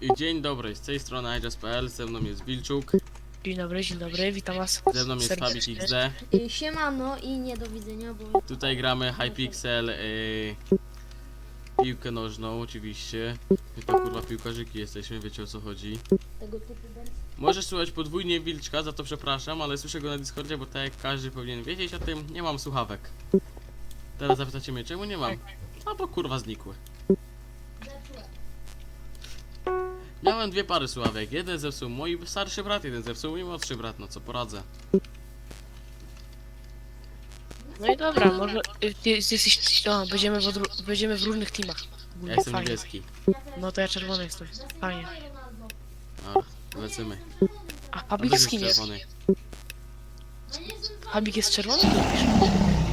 I dzień dobry, z tej strony iJust.pl, ze mną jest Wilczuk, Dzień dobry, dzień dobry, witam was. ze mną jest Fabik serdecznie. XD. Y, Siemano i nie do widzenia, bo Tutaj gramy Hypixel, yy, piłkę nożną oczywiście. My to kurwa piłkarzyki jesteśmy, wiecie o co chodzi. tego typu będzie. Możesz słuchać podwójnie Wilczka, za to przepraszam, ale słyszę go na Discordzie, bo tak jak każdy powinien wiedzieć o tym, nie mam słuchawek. Teraz zapytacie mnie, czemu nie mam? No bo kurwa znikły. Miałem dwie pary słuchawek, jeden zepsuł mój starszy brat, jeden zepsuł mój młodszy brat, no co poradzę. No i dobra, może y, ty, ty jesteś, o, będziemy w, odró- będziemy w różnych teamach. Ja jestem Fajnie. niebieski. No to ja czerwony jestem, fajnie. Dobra, lecimy. A On Fabik też z jest kim jest? czerwony. Fabik jest czerwony?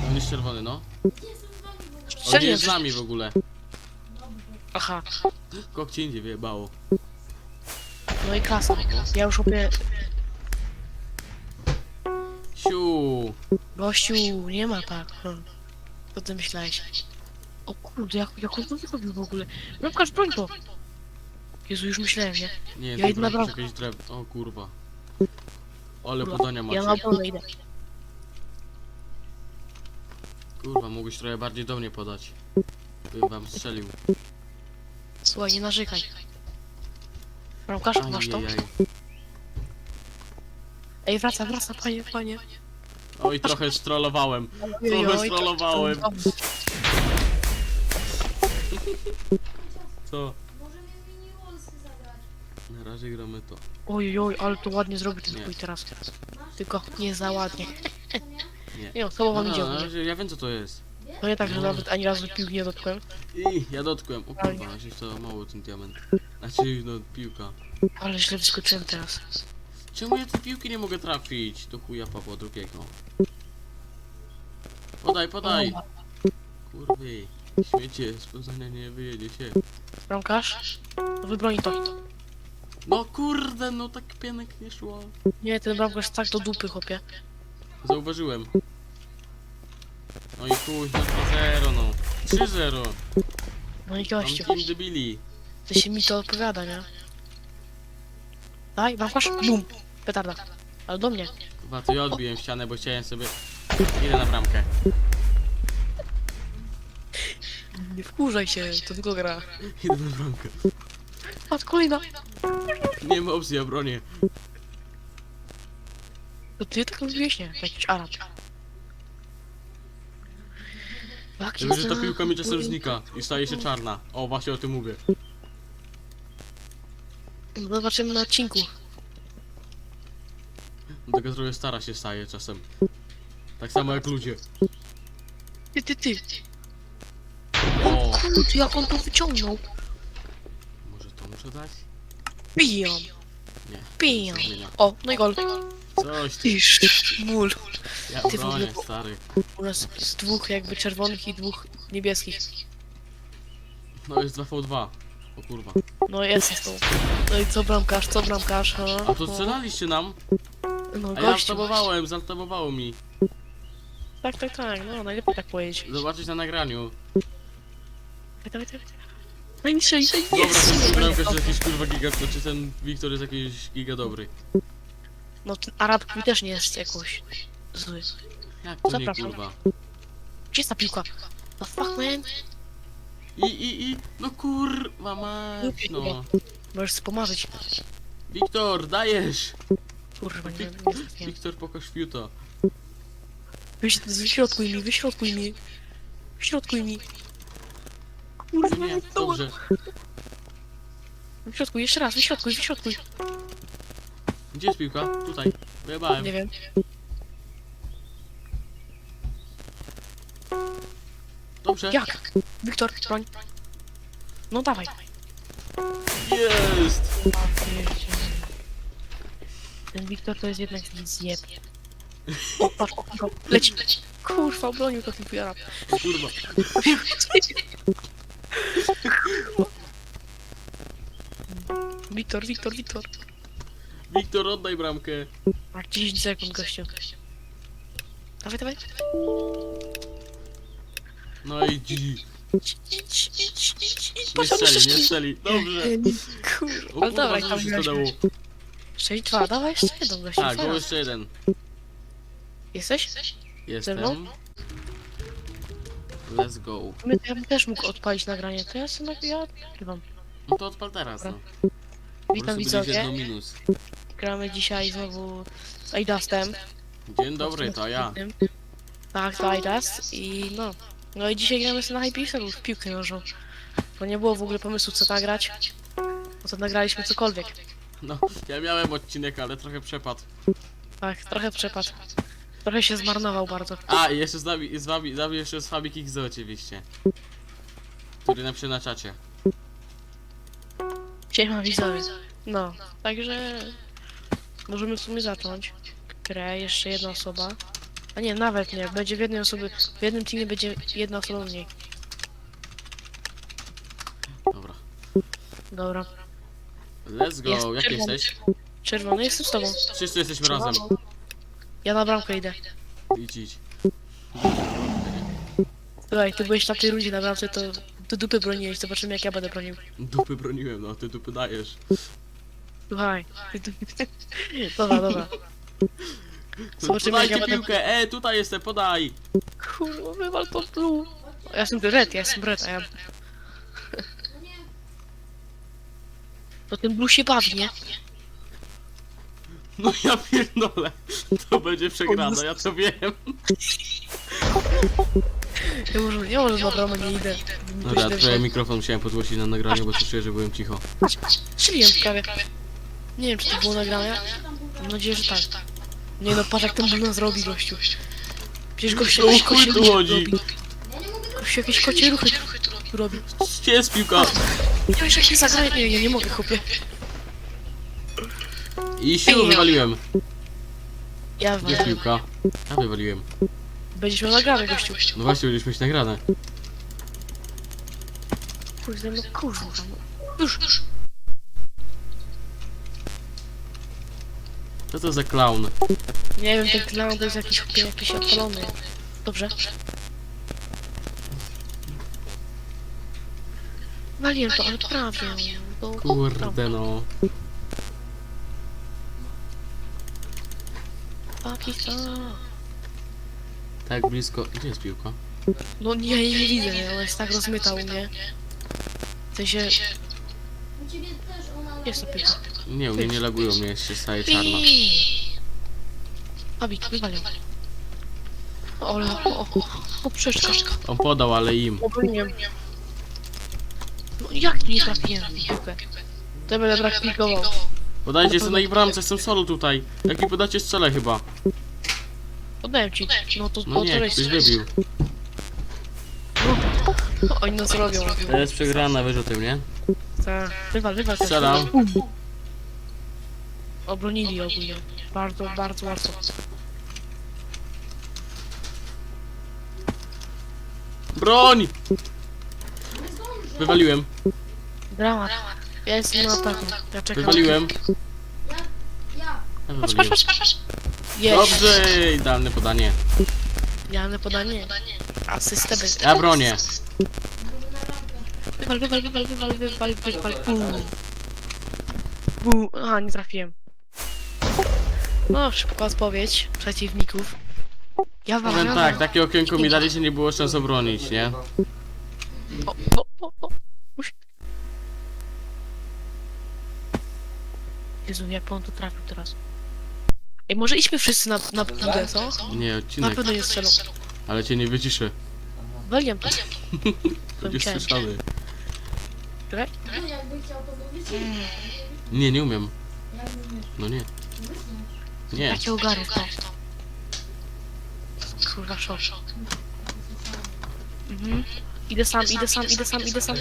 On jest czerwony, no. On nie jest z nami w ogóle. Aha, Kokcie indziej wyjebało. No i klasa. Ja już opie... Siu! Gościu, nie ma tak. Hmm. Co ty myślałeś? O kurde, jak, jak on to zrobił w ogóle? Bramkarz, broń to! Jezu, już myślałem, nie? Nie, Ja idę na bramkę. jakieś drewno. O kurwa. Ale Kurwa, podania Ja na macie. obronę idę. Kurwa, mógłbyś trochę bardziej do mnie podać. Bym wam strzelił. Słuchaj, nie narzekaj. Bramkarz, masz to? Ajajaj. Ej, wraca, wraca, panie, panie. Oj, trochę strollowałem. Trochę strollowałem. Co? Mini Wallsy zagrać. Na razie gramy to. Oj, oj, ale to ładnie zrobił ten Nie. twój teraz. Tylko nie za ładnie. Nie. Nie no, wam No, idzie na ogólnie. razie ja wiem co to jest. To nie tak, że nawet ani razu piłki nie dotknąłem. I ja dotkłem. O kurwa, gdzieś to mało ten diament. Znaczy, no piłka. Ale źle wyskoczyłem teraz. Czemu ja tej piłki nie mogę trafić? Do chuja Pawła drugiego. Podaj, podaj! Kurwy. Śmiecie, z Poznania nie wyjedzie się. Bramkarz? To wybroni to. No kurde, no tak pienek nie szło. Nie, ten bramkarz tak do dupy, chłopie. Zauważyłem. No i chuj, no 2-0 no. 3-0. No i Mam gościu. team debili. To się mi to odpowiada, nie? Daj, bramkarz? Bum. Petarda. Ale do mnie. Chyba to ja odbiłem ścianę, bo chciałem sobie... Idę na bramkę. Nie wkurzaj się, to tylko gra. Idę na bramkę. Patrz, kolejna. Nie ma opcji, ja bronię. To ty tak mówiłeś, nie? To jakiś Arab. Jak Tylko, że ta piłka mi czasem znika i staje się czarna. O, właśnie o tym mówię. Zobaczymy na odcinku. Taka trochę stara się staje czasem. Tak samo jak ludzie. Ty, ty, ty. O, Kurde, jak on to wyciągnął. może to muszę dać? Pijam. Nie. Pijam. O, no i gol. Coś ty. Tyż, mól. Ja Ty w bronię, ogóle- stary. U nas jest dwóch jakby czerwonych i dwóch niebieskich. No jest 2v2. O kurwa. No jest to. No i co bramkarz, co bramkarz, ha? A to strzelaliście nam? No A ja gościu. altabowałem, zaltabowało mi. Tak, tak, tak, no najlepiej tak powiedzieć. Zobaczyć na nagraniu. Dawaj, dawaj, dawaj. No i strzeli, to Dobra, jest. bramkarz jest jakiś kurwa giga, czy ten Wiktor jest jakiś giga dobry. No ten Arab mi też nie jest jakoś zły. Jak to nie Zapraszam. kurwa? Gdzie jest ta piłka? The fuck man? I, i, i, no kurwa mać, no. Możesz sobie pomarzyć. Wiktor, dajesz! Kurwa, nie, nie, nie. Wiktor, pokaż fiuta. Wyś, wyśrodkuj mi, wyśrodkuj mi. Wyśrodkuj mi. Kurwa, Nie, nie, dobrze. Wyśrodkuj, jeszcze raz, wyśrodkuj, wyśrodkuj. Gdzie jest piłka? Tutaj. Wyjebałem. Nie wiem. Dobrze. Jak? Wiktor, broń. No dawaj. Jest! Ten Wiktor to jest jednak zjeb. O, patrz, o, o, leci. Kurwa, obronił to ten. O kurwa. Wiktor, Wiktor, Wiktor. Wiktor, oddaj bramkę. Masz 10 sekund, gościu. Dawaj, dawaj. No i GG. Idź, idź, idź, idź, idź. patrz, Nie on strzeli, nie strzeli. Dobrze. Kurwa, O ale dobra, kurwa, tam co się to dało? 6-2, dawaj jeszcze jedną gościu. Tak, fajna. było jeszcze jeden. Jesteś? Jestem. mną? Let's go. My, ja bym też mógł odpalić nagranie, to ja sobie ja nagrywam. No to odpal teraz, no. Witam byliś widzowie, jedno minus. gramy dzisiaj znowu z Aidastem. Dzień dobry, to ja. Tak, to Aidas i no. No i dzisiaj gramy sobie na Hypixelu w piłkę nożną. Bo nie było w ogóle pomysłu co nagrać. No to nagraliśmy cokolwiek. No, ja miałem odcinek, ale trochę przepadł. Tak, trochę przepadł. Trochę się zmarnował bardzo. A, i jeszcze z nami, z wami, z nami jeszcze z Fabik XZ oczywiście. Który napisze na czacie. Siema widzowie. No, także możemy w sumie zacząć grę, jeszcze jedna osoba. A nie, nawet nie, będzie w jednej osoby, w jednym teamie będzie jedna osoba mniej. Dobra. Dobra. Let's go, Jest jak czerwony. jesteś? Czerwony, jestem z tobą. Wszyscy jesteśmy razem. Ja na bramkę idę. Idź, idź. Słuchaj, ty byłeś na tej rundzie na bramce, to do dupy broniłeś, zobaczymy jak ja będę bronił. Dupy broniłem, no, ty dupy dajesz. Słuchaj. ty dupy- Dobra, dobra. Zobaczymy jak Podajcie będę... piłkę, e, tutaj jestem, podaj. Kurwa, wywal to blue. Ja jestem red, ja jestem red, a ja... No nie, To ten blue się bawi, nie? No ja pierdolę. To będzie przegrana, ja to wiem. Ja może, ja może na bramę nie idę. Dobra, trochę mikrofon musiałem podgłosić na nagraniu, bo czuję, że byłem cicho. Strzeliłem prawie. Nie wiem, czy to było nagrane. Mam nadzieję, że tak. Nie no, patrz jak ten blue zrobi, gościu. Przecież gościu O jakieś chuj kocie tu ruchy chodzi. robi. nie Gościu jakieś kocie ruchy tu robi. Gdzie jest piłka? Nie wiesz jak się zagrać? Nie, ja nie mogę, chłopie. I sił wywaliłem. Ja Gdzie jest wiem. piłka? Ja wywaliłem. Będziesz miał nagrane, gościu. No właśnie, będziesz mieć nagrane. Kurde, no kurwa. no. Już. Co to za clown? Nie wiem, ten clown to jest jakiś, jakiś odpalony. Dobrze. Waliłem to, ale prawie. Kurde no. Pakistan. Tak blisko. Gdzie jest piłka? No nie, ja jej nie widzę, nie? ona jest tak rozmyta u mnie. W sensie, u ciebie też ona jest to laguje. piłka. Nie, u mnie nie laguje, u mnie się staje czarno. Pawik, wywalił. O, ale, o, o, poprzeczka. On podał, ale im. Obroniłem. No jak nie trafiłem w piłkę? To będę brak pikował. Podajcie jestem na ich bramce, jestem solo tutaj. Jak mi podacie strzelę chyba. Oddałem ci. No to, No to nie, ktoś wybił. No, oni nas robią. To jest przegrana, o tym, nie? Tak. Wywal, wywal. też. Strzelam. Obronili ogólnie. Bardzo, bardzo łatwo. Broń! Wywaliłem, Dramat. Ja jestem na ataku. Ja czekam. wywaliłem. Ja, Patrz, patrz, wywaliłem. patrz, patrz, patrz. Jest. Dobrze, idealne podanie. Idealne podanie. Asystę bez... Ja bronię. Wywal, wywal, wywal, wywal, wywal, wywal. Bum. Bum. Aha, nie trafiłem. No, szybka odpowiedź przeciwników. Ja wam, Powiem tak, takie okienko mi dali, się nie było szans obronić, nie? O, o, o, o. Uś. Jezu, jak on to trafił teraz. Ej, może idźmy wszyscy na, na budę, co? Nie, Na pewno nie strzelą. ale cię nie wyciszę. Waliłem to. Będziesz Chciałem. słyszany. Czekaj. No jakby chciał to zrobić. Nie, nie umiem. Jak nie umiesz? No nie, nie. Jakie ogary to. Kurwa, szok. Mhm. Idę sam, idę sam, idę sam, idę sam.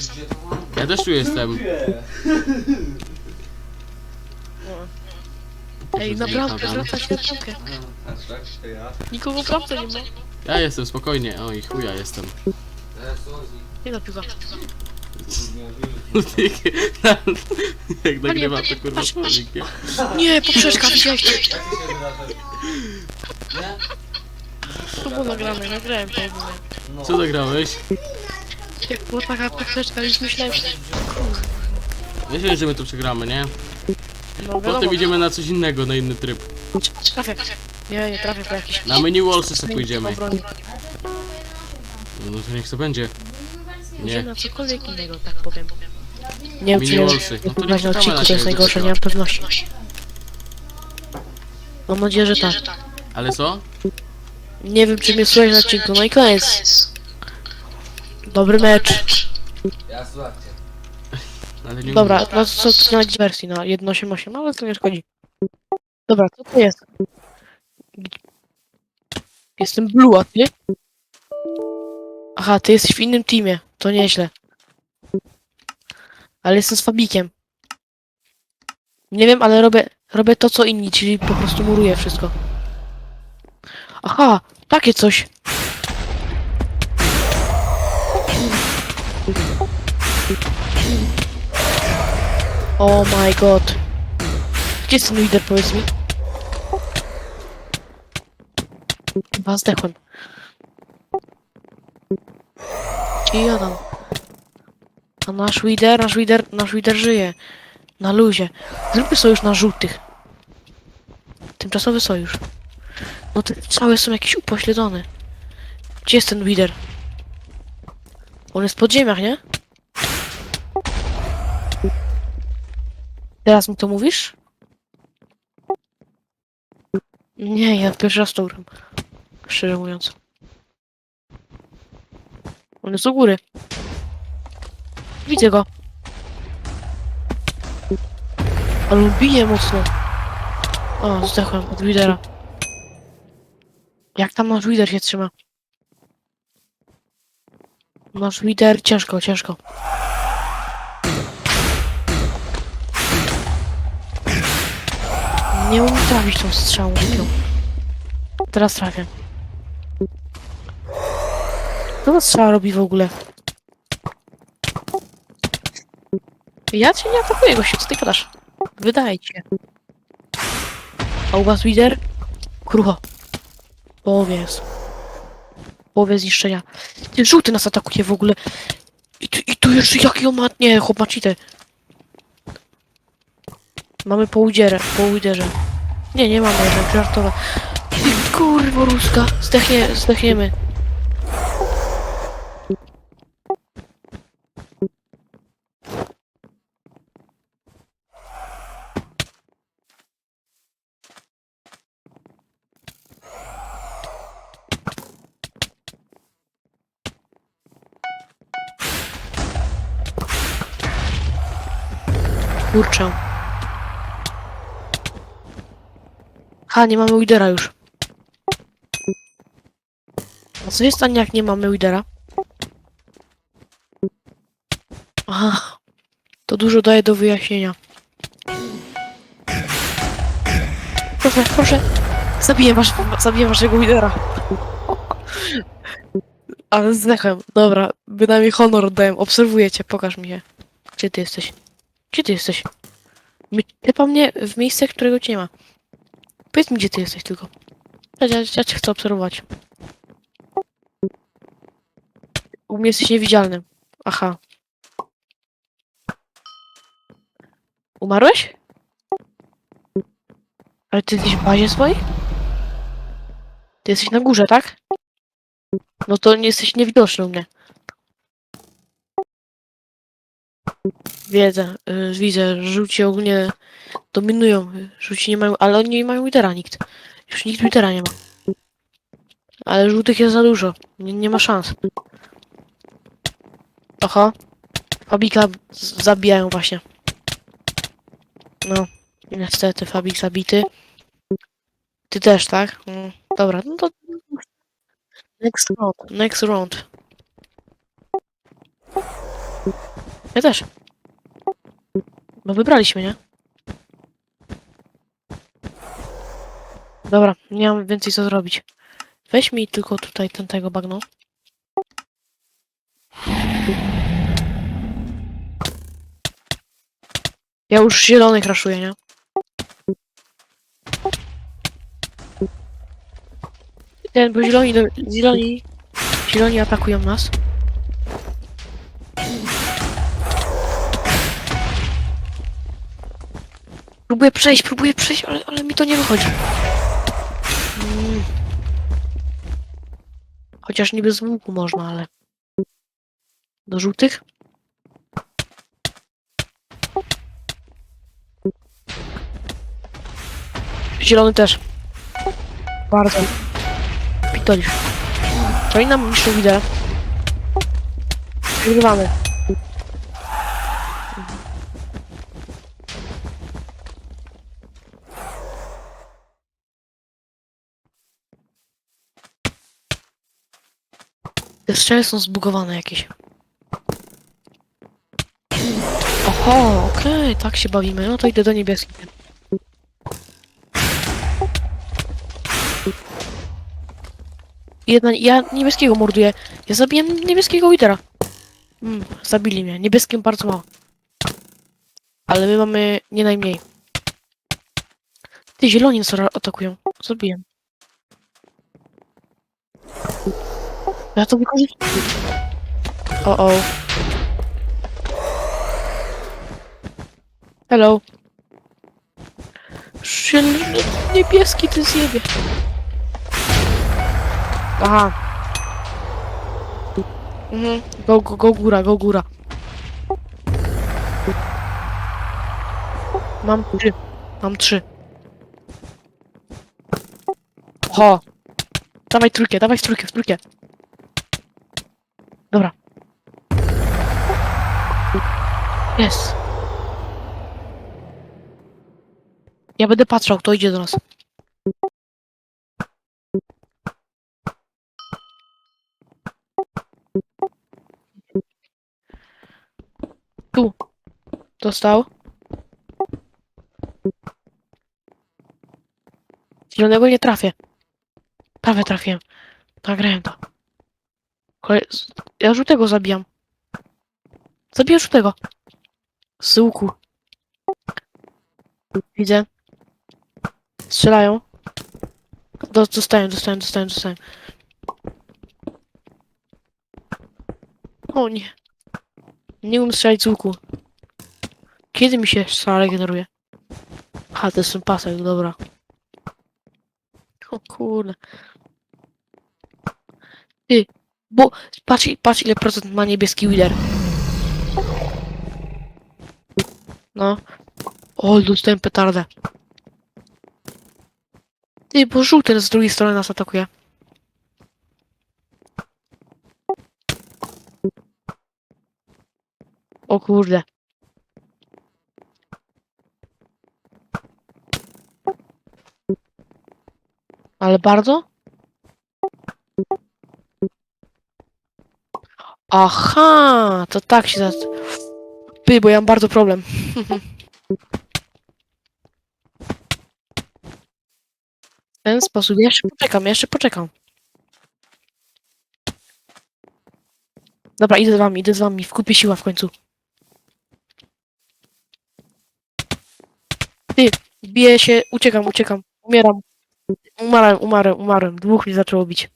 Ja też tu jestem. Ej, na bramkę, wracać na bramkę. Ja. Nikogo w bramce nie ma. Ja jestem, spokojnie. Oj, chuja jestem. Nie na piłka. Jak nagrywam to kurwa patrz. słownikiem. Nie, poprzeczka, widziałeś to? Nie? To było nagrane, nagrałem to ogólnie. Co zagrałeś? Jak była taka apteczka, już myślałem, Myślę, że my to przegramy, nie? no Potem idziemy na coś innego, na inny tryb. trafię. Nie, nie trafię po jakiś... Na mini wallsy sobie pójdziemy. No to niech to będzie. Nie. na cokolwiek innego, tak powiem. Nie wiem, czy. No to na nie czekamy odcinku, na to jest najgorsze, nie mam pewności. Mam nadzieję, że tak. Ale co? Nie wiem, czy mnie słuchać na odcinku, no i koniec. Dobry mecz. Ja słuchajcie. Ale nie Dobra, no co to na wersji na 1.8.8, ale to nie szkodzi. Dobra, co to jest? Jestem Blue, a ty? Aha, ty jesteś w innym teamie, to nieźle. Ale jestem z Fabikiem. Nie wiem, ale robię, robię to co inni, czyli po prostu muruję wszystko. Aha, takie coś. Oh my god. Gdzie jest ten lider, powiedz mi? Chyba zdechłem. Gdzie ja tam? A nasz lider, nasz lider, nasz lider żyje. Na luzie. Zróbmy sojusz na żółtych. Tymczasowy sojusz. No te całe są jakieś upośledzone. Gdzie jest ten lider? On jest w podziemiach, nie? Teraz mi to mówisz? Nie, ja pierwszy raz to gram. Szczerze mówiąc. On jest u góry. Widzę go. Ale on bije mocno. O, zdechłem od lidera. Jak tam nasz lider się trzyma? Nasz lider ciężko, ciężko. Nie umiem trafić tą strzałą. Teraz trafię. Co ta strzała robi w ogóle? Ja cię nie atakuję, gościu, co ty gadasz? Wydaje ci się. A u was lider? Krucho. Połowie jest. Połowie zniszczenia. Ty, żółty nas atakuje w ogóle. I tu, i tu jeszcze jaki on ma... Nie, chłop ma. Mamy po udzierze, po uderze. Nie, nie mamy jednak, żartowa. Kurwa ruska, zdechnie, zdechniemy. Kurczę. Ha, nie mamy widera już. A co się stanie, jak nie mamy widera? Aha. To dużo daje do wyjaśnienia. Proszę, proszę. Zabiję, wasz, zabiję waszego widera. Ale zdechłem. Dobra, bynajmniej honor oddałem. Obserwuję cię, pokaż mi się. Gdzie ty jesteś? Gdzie ty jesteś? Typa mnie w miejsce, którego cię nie ma. Powiedz mi, gdzie ty jesteś tylko. Ja, ja, ja cię chcę obserwować. U mnie jesteś niewidzialny. Aha. Umarłeś? Ale ty jesteś w bazie swojej? Ty jesteś na górze, tak? No to nie jesteś niewidoczny u mnie. Wiedzę, y, widzę, żółci ogólnie dominują. Żółci nie mają, ale oni nie mają lidera nikt. Już nikt lidera nie ma. Ale żółtych jest za dużo. Nie, nie ma szans. Oho. Fabika z- zabijają właśnie. No. Niestety, Fabik zabity. Ty też, tak? Mm, dobra, no to... Next round, next round. Ja też. No wybraliśmy, nie? Dobra, nie mam więcej co zrobić. Weź mi tylko tutaj ten tego bagno. Ja już zielony kraszuję, nie? Ten, bo zieloni, zieloni, zieloni atakują nas. Próbuję przejść, próbuję przejść, ale, ale mi to nie wychodzi. Chociaż niby z łuku można, ale... Do żółtych? Zielony też. Bardzo. Pitolisz. To i nam niszczą widzę. Wygrywamy. Te są zbugowane jakieś. Oho, okej, tak się bawimy. No to idę do niebieskich. Jedna, ja niebieskiego morduję. Ja zabiłem niebieskiego lidera. Mm, zabili mnie. Niebieskim bardzo mało. Ale my mamy nie najmniej. Ty, zieloni atakują. Zabiłem. Ja to wykorzystuję. O, o. Hello. Ziel... Niebieski, ty zjebie. Aha. Mhm. Go, go, go góra, go góra. Mam trzy. Mam trzy. Oho. Dawaj trójkę, dawaj trójkę, trójkę. Dobra. Jest. Ja będę patrzał, kto idzie do nas. Tu. Dostał. Zielonego nie trafię. Prawie trafiłem. Nagrałem to. Kolej... Ja żółtego zabijam. Zabiję żółtego. Z łuku. Widzę. Strzelają. Do, dostają, dostają, dostają. O nie. Nie umiem strzelać z łuku. Kiedy mi się strzała regeneruje? Aha, to jest ten pasek, dobra. O kurde. Ty, bo patrz, patrz ile procent ma niebieski wider. No. O, dostałem petardę. Ty, bo żółty z drugiej strony nas atakuje. O kurde. Ale bardzo? Aha, to tak się zaz... Ty, bo ja mam bardzo problem. W ten sposób. Jeszcze poczekam, jeszcze poczekam. Dobra, idę z wami, idę z wami. Wkupię siła w końcu. Ty, biję się, uciekam, uciekam. Umieram. Umarłem, umarłem, umarłem. Dwóch mnie zaczęło bić.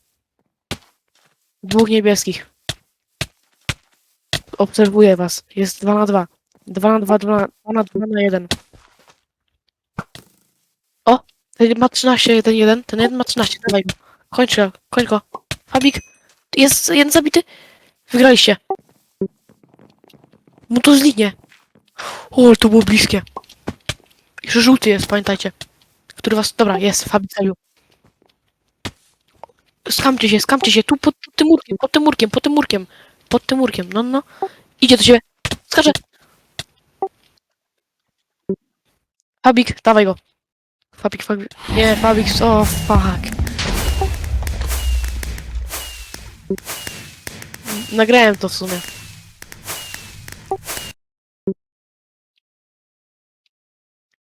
Dwóch niebieskich. Obserwuję was. Jest 2 na 2. 2 na 2, 2 na 2 na, 2 na 1. O! Ten ma 13, ten jeden. Ten jeden ma 13. Dawaj go. Kończ go, kończ go. Fabik. Jest jeden zabity. Wygraliście. Mu to zlinie. O, ale to było bliskie. Jeszcze żółty jest, pamiętajcie. Który was... Dobra, jest, Fabik zabił. Skamcie się, skamcie się. Tu pod, pod tym murkiem, pod tym murkiem, pod tym murkiem. Pod tym murkiem, no, no. Idzie do ciebie. Skacze. Fabik, dawaj go. Fabik, Fabik. Nie, Fabik, o, fuck. Nagrałem to w sumie.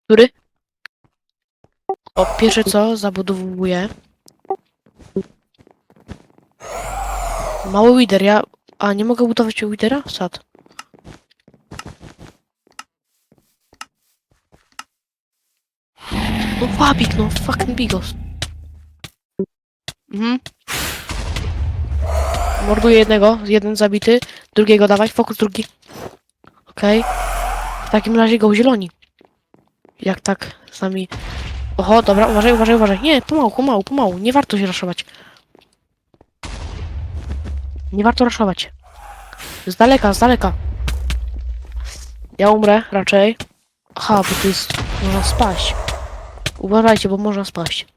Który? O, pierwsze co, zabudowuję. Mały wider, ja... A, nie mogę budować widera? Sad. No Fabik, no fucking bigos. Mhm. Morduję jednego, jeden zabity, drugiego dawać, fokus drugi. Okej. W takim razie go zieloni. Jak tak z nami... Oho, dobra, uważaj, uważaj, uważaj. Nie, pomału, pomału, pomału. Nie warto się raszować. Nie warto raszować. Z daleka, z daleka. Ja umrę raczej. Aha, bo tu jest... Można spaść. Uważajcie, bo można spaść.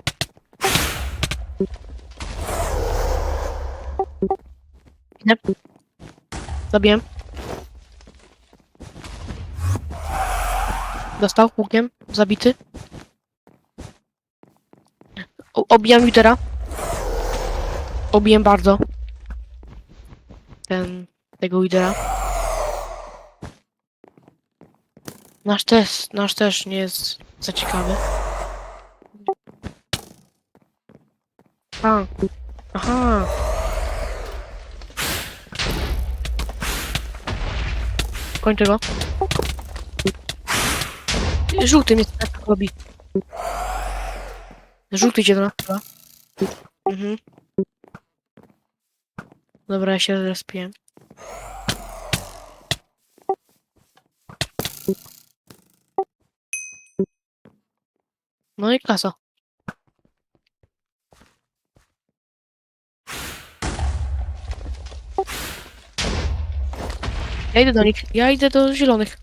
Zabiłem. Dostał łukiem. Zabity. O, obijam litera. Obijem bardzo. Ten... Tego lidera. Nasz też, nasz też nie jest za ciekawy. A. Aha. Kończę go. Żółty mnie tak robi. Żółty chyba. Mhm. Dobra, ja się zrespiłem. No i klasa. Ja idę do nich. Ja idę do zielonych.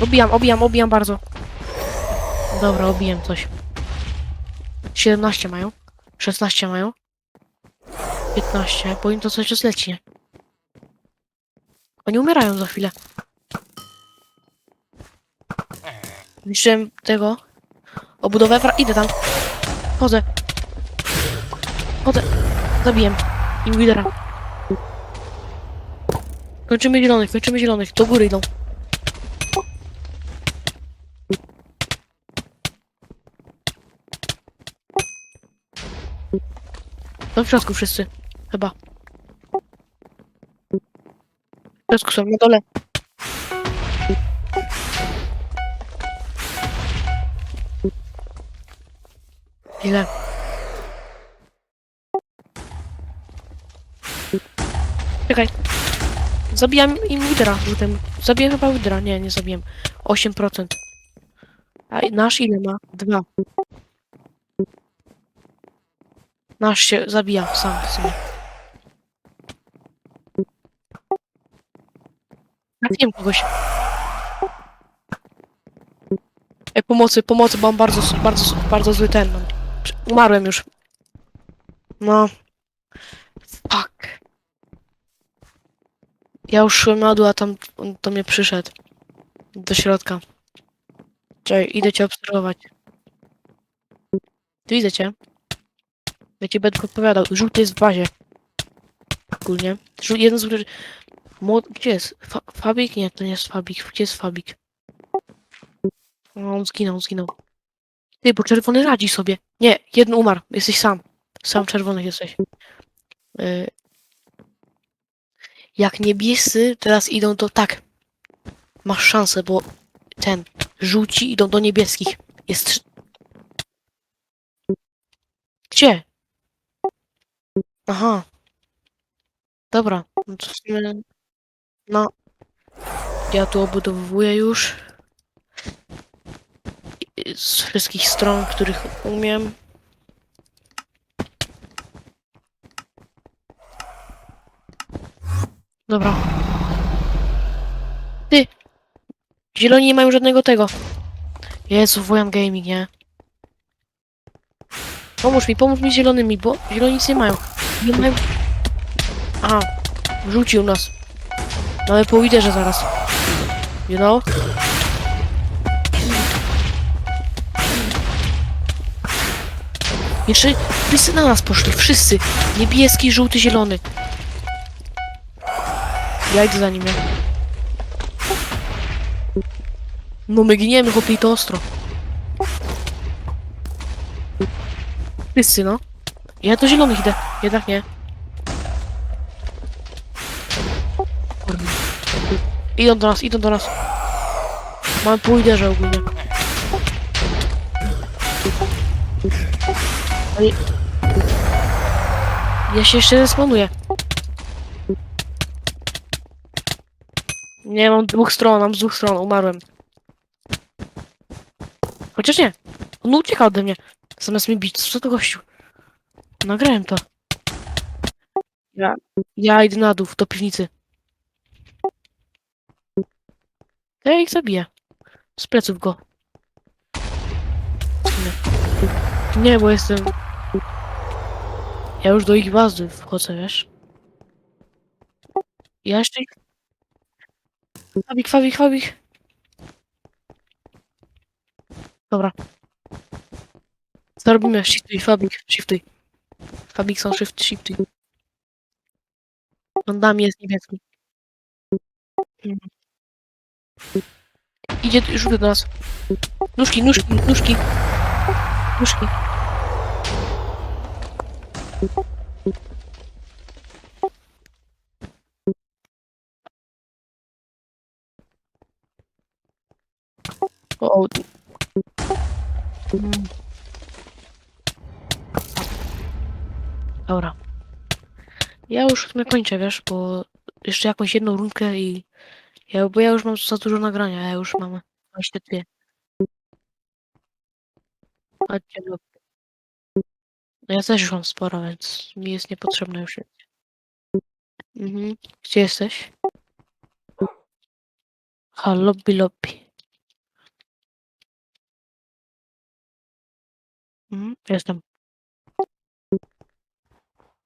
Obijam, obijam, obijam bardzo. Dobra, obijem coś. 17 mają. 16 mają. 15, bo im to coś rozleci, nie? Oni umierają za chwilę. Niszczyłem tego. Obudowę, wra- idę tam. Chodzę. Chodzę. Zabijem. Inwidera. Kończymy zielonych, kończymy zielonych. Do góry idą. Są w środku wszyscy. Chyba. W środku są, na dole. Ile? Czekaj. Zabijam im lidera żółtym. Zabiję chyba lidera. Nie, nie zabiję. 8%. A nasz ile ma? Dwa. Nasz się zabija sam w sumie. Trafiłem kogoś. Ej, pomocy, pomocy, bo mam bardzo, bardzo, bardzo zły ten. Prze- Umarłem już. No. Fuck. Ja już szłem na dół, a tam on do mnie przyszedł. Do środka. Czekaj, idę cię obserwować. Tu widzę cię. Ja ci będę podpowiadał. Żółty jest w bazie. Ogólnie. Jeden z. Gdzie jest? Fa Fabik? Nie, to nie jest Fabik. Gdzie jest Fabik? O, on zginął, on zginął. Ty, bo czerwony radzi sobie. Nie, jeden umarł. Jesteś sam. Sam czerwony jesteś. Y... Jak niebiescy teraz idą, to tak. Masz szansę, bo ten... Żółci idą do niebieskich. Jest... Gdzie? Aha. Dobra. No to w sumie... No. Ja tu obudowuję już. Z wszystkich stron, których umiem. Dobra. Ty! Zieloni nie mają żadnego tego. Jezu, Wojan Gaming, nie? Pomóż mi, pomóż mi zielonymi, bo zieloni nic nie mają. Nie mają... Aha, rzucił nas. Mamy po liderze zaraz. You know? Jeszcze wszyscy na nas poszli, wszyscy. Niebieski, żółty, zielony. Ja idę za nim, ja. No my giniemy, chłopie, i to ostro. Wszyscy, no. Ja do zielonych idę. Jednak nie. Idą do nas, idą do nas. Mamy pół liderze ogólnie. Ale... Ja się jeszcze zespanuję. Nie, mam dwóch stron, mam z dwóch stron, umarłem. Chociaż nie. On ucieka ode mnie. Zamiast mnie bić. Co to gościu? Nagrałem to. Ja, ja idę na dół, do piwnicy. Ja ich zabiję. Z pleców go. Nie. Bo jestem... Ja już do ich bazy wchodzę, wiesz? Ja jeszcze. Fabik, Fabik, Fabik. Dobra. Co robimy? Shiftuj, Fabik, shiftuj. Fabik są shift, shiftuj. On dam jest niebieski. Mhm. Idzie, rzuty do nas. Nóżki, nóżki, nóżki. Nóżki. O. Mm. Dobra. Ja już w sumie kończę, wiesz, bo jeszcze jakąś jedną rundkę i... Ja, bo ja już mam za dużo nagrania, ja już mam 22. Chodźcie, no. No ja też już mam sporo, więc mi jest niepotrzebne już. Mhm. Gdzie jesteś? Ha, lobby, lobby. Mhm, jestem.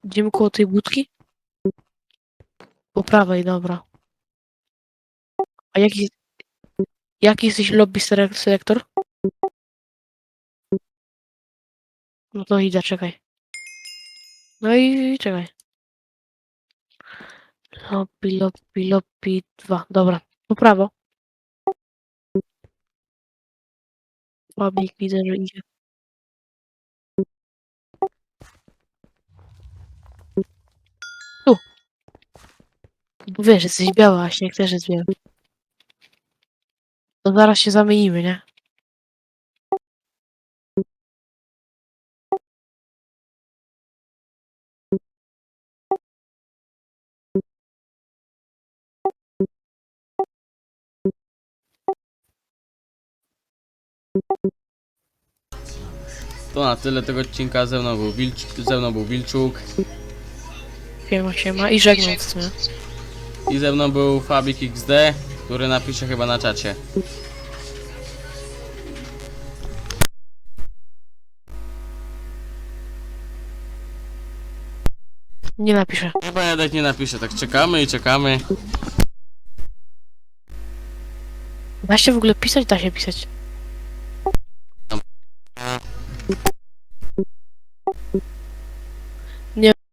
Idziemy koło tej budki? Po prawej, dobra. A jaki, jaki jesteś lobby selek- selektor? No to idę, czekaj. No i, czekaj. Lobby, lobby, lobby 2. Dobra, po prawo. Fabik widzę, że idzie. Tu. Wiesz, jesteś biała, a śnieg też jest biały. To zaraz się zamienimy, nie? To na tyle tego odcinka. Ze mną był, Wilcz, ze mną był Wilczuk Siema, siema i żegnam sumie. i ze mną był Fabik XD, który napisze chyba na czacie. Nie napiszę. Chyba jednak nie napisze, tak czekamy i czekamy. Da się w ogóle pisać? Da się pisać.